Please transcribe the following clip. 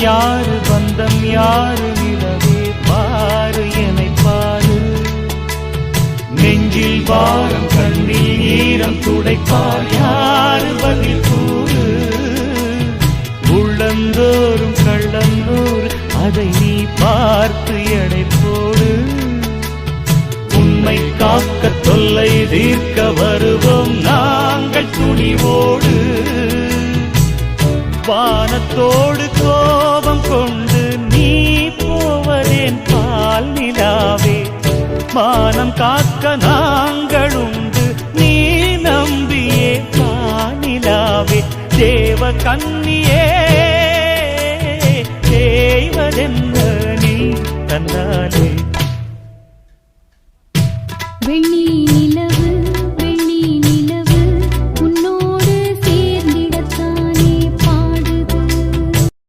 யாரு பந்தம் யாரு நிலவே பாரு என பாரு. நெஞ்சில் வாரம் கண்ணில் ஈரம் துடைப்பார் யாரு பதில் கூறு. உள்ளந்தோறும் கள்ளந்தோறு அதை நீ பார்த்து எடை போடு. உண்மை காக்க தொல்லை தீர்க்க வருவோம் நாங்கள் துணிவோடு. வானத்தோடு பால் நிலாவே மானம் காக்க நாங்களுண்டு நீ நம்பியே மாநிலாவே தேவ கன்னியே தேவதென்ன நீ தன்னாலே வெண்ணீர்